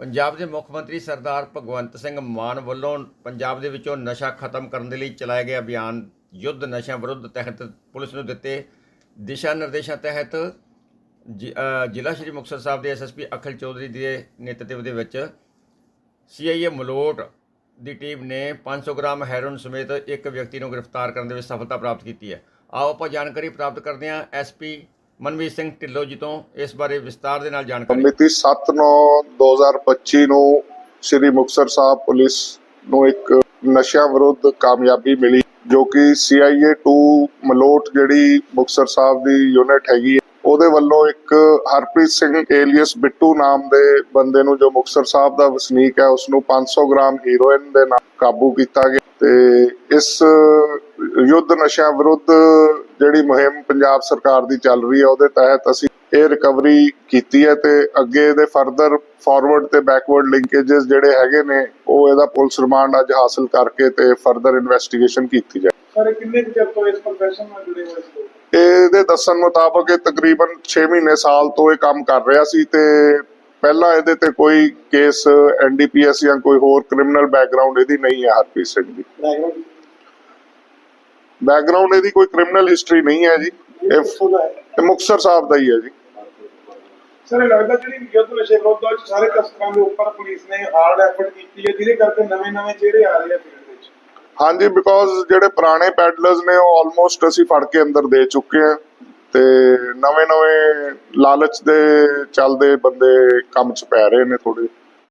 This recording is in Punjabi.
ਪੰਜਾਬ ਦੇ ਮੁੱਖ ਮੰਤਰੀ ਸਰਦਾਰ ਭਗਵੰਤ ਸਿੰਘ ਮਾਨ ਵੱਲੋਂ ਪੰਜਾਬ ਦੇ ਵਿੱਚੋਂ ਨਸ਼ਾ ਖਤਮ ਕਰਨ ਦੇ ਲਈ ਚਲਾਏ ਗਏ ਅਭਿਆਨ ਯੁੱਧ ਨਸ਼ਿਆਂ ਵਿਰੁੱਧ ਤਹਿਤ ਪੁਲਿਸ ਨੂੰ ਦਿੱਤੇ ਦਿਸ਼ਾ ਨਿਰਦੇਸ਼ਾਂ ਤਹਿਤ ਜਿ- ਜ਼ਿਲ੍ਹਾ ਸ਼੍ਰੀ ਮੁਕਤਸਰ ਸਾਹਿਬ ਦੇ ਐਸਐਸਪੀ ਅਖਿਲ ਚੌਧਰੀ ਦੇ ਨੇਤਰਤਵ ਦੇ ਵਿੱਚ ਸੀਆਈਏ ਮਲੋਟ ਦੀ ਟੀਮ ਨੇ 500 ਗ੍ਰਾਮ ਹੈਰੋਇਨ ਸਮੇਤ ਇੱਕ ਵਿਅਕਤੀ ਨੂੰ ਗ੍ਰਿਫਤਾਰ ਕਰਨ ਦੇ ਵਿੱਚ ਸਫਲਤਾ ਪ੍ਰਾਪਤ ਕੀਤੀ ਹੈ। ਆਓ ਆਪਾਂ ਜਾਣਕਾਰੀ ਪ੍ਰਾਪਤ ਕਰਦੇ ਹਾਂ ਐਸਪੀ ਮਨਵੀਰ ਸਿੰਘ ਢਿੱਲੋਂ ਜੀ ਤੋਂ ਇਸ ਬਾਰੇ ਵਿਸਤਾਰ ਦੇ ਨਾਲ ਜਾਣਕਾਰੀ ਮਿਤੀ 7/9/2025 ਨੂੰ ਸ੍ਰੀ ਮੁਕਤਸਰ ਸਾਹਿਬ ਪੁਲਿਸ ਨੂੰ ਇੱਕ ਨਸ਼ਾ ਵਿਰੁੱਧ ਕਾਮਯਾਬੀ ਮਿਲੀ ਜੋ ਕਿ CIA 2 ਮਲੋਟ ਜਿਹੜੀ ਮੁਕਤਸਰ ਸਾਹਿਬ ਦੀ ਯੂਨਿਟ ਹੈਗੀ ਹੈ, ਉਹਦੇ ਵੱਲੋਂ ਇੱਕ ਹਰਪ੍ਰੀਤ ਸਿੰਘ ਏਲੀਅਸ ਬਿੱਟੂ ਨਾਮ ਦੇ ਬੰਦੇ ਨੂੰ ਜੋ ਮੁਕਤਸਰ ਸਾਹਿਬ ਦਾ ਵਸਨੀਕ ਹੈ ਉਸ ਨੂੰ 500 ਗ੍ਰਾਮ ਹੀਰੋਇਨ ਦੇ ਨਾਲ ਕਾਬੂ ਕੀਤਾ ਗਿਆ ਤੇ ਇਸ ਯੁੱਧ ਨਸ਼ਾ ਵਿਰੁੱਧ ਜਿਹੜੀ ਮੁਹਿੰਮ ਪੰਜਾਬ ਸਰਕਾਰ ਦੀ ਚੱਲ ਰਹੀ ਹੈ ਉਹਦੇ ਤਹਿਤ ਅਸੀਂ ਇਹ ਰਿਕਵਰੀ ਕੀਤੀ ਹੈ ਤੇ ਅੱਗੇ ਇਹਦੇ ਫਰਦਰ ਫਾਰਵਰਡ ਤੇ ਬੈਕਵਰਡ ਲਿੰਕੇजेस ਜਿਹੜੇ ਹੈਗੇ ਨੇ ਉਹ ਇਹਦਾ ਪੁਲਿਸ ਰਿਮਾਂਡ ਅੱਜ ਹਾਸਲ ਕਰਕੇ ਤੇ ਫਰਦਰ ਇਨਵੈਸਟੀਗੇਸ਼ਨ ਕੀਤੀ ਜਾਏ। ਸਰ ਕਿੰਨੇ ਕੁ ਚਿਰ ਤੋਂ ਇਸ profession ਨਾਲ ਜੁੜੇ ਹੋਏ ਸੀ? ਇਹਦੇ ਦੱਸਣ ਮੁਤਾਬਕ ਇਹ ਤਕਰੀਬਨ 6 ਮਹੀਨੇ ਸਾਲ ਤੋਂ ਇਹ ਕੰਮ ਕਰ ਰਿਹਾ ਸੀ ਤੇ ਪਹਿਲਾਂ ਇਹਦੇ ਤੇ ਕੋਈ ਕੇਸ ਐਨਡੀਪੀਐਸ ਜਾਂ ਕੋਈ ਹੋਰ ਕ੍ਰਿਮੀਨਲ ਬੈਕਗ੍ਰਾਉਂਡ ਇਹਦੀ ਨਹੀਂ ਹੈ ਹਰਪ੍ਰੀਤ ਸਿੰਘ ਦੀ ਬੈਕਗ੍ਰਾਉਂਡ ਇਹਦੀ ਕੋਈ ਕ੍ਰਿਮੀਨਲ ਹਿਸਟਰੀ ਨਹੀਂ ਹੈ ਜੀ। ਇਹ ਦਾ ਮੁਕਤਸਰ ਸਾਹਿਬ ਦਾ ਹੀ ਹੈ ਜੀ। ਸਰ ਇਹ ਲੱਗਦਾ ਜਿਹੜੀ ਯੁੱਧ ਨਸ਼ੇ ਵਿਰੁੱਧ ਵਿੱਚ ਸਾਰੇ ਕਸਟਰਾਂ ਦੇ ਉੱਪਰ ਪੁਲਿਸ ਨੇ ਹਾਰਡ ਐਫਰਟ ਕੀਤੀ ਹੈ ਜਿਹਦੇ ਕਰਕੇ ਨਵੇਂ-ਨਵੇਂ ਚਿਹਰੇ ਆ ਰਹੇ ਆ ਫੀਲਡ ਵਿੱਚ। ਹਾਂਜੀ ਬਿਕੋਜ਼ ਜਿਹੜੇ ਪੁਰਾਣੇ ਪੈਡਲਰਸ ਨੇ ਉਹ ਆਲਮੋਸਟ ਅਸੀਂ ਫੜ ਕੇ ਅੰਦਰ ਦੇ ਚੁੱਕੇ ਆ ਤੇ ਨਵੇਂ ਨਵੇਂ ਲਾਲਚ ਦੇ ਚੱਲਦੇ ਬੰਦੇ ਕੰਮ 'ਚ ਪੈ ਰਹੇ ਨੇ ਥੋੜੇ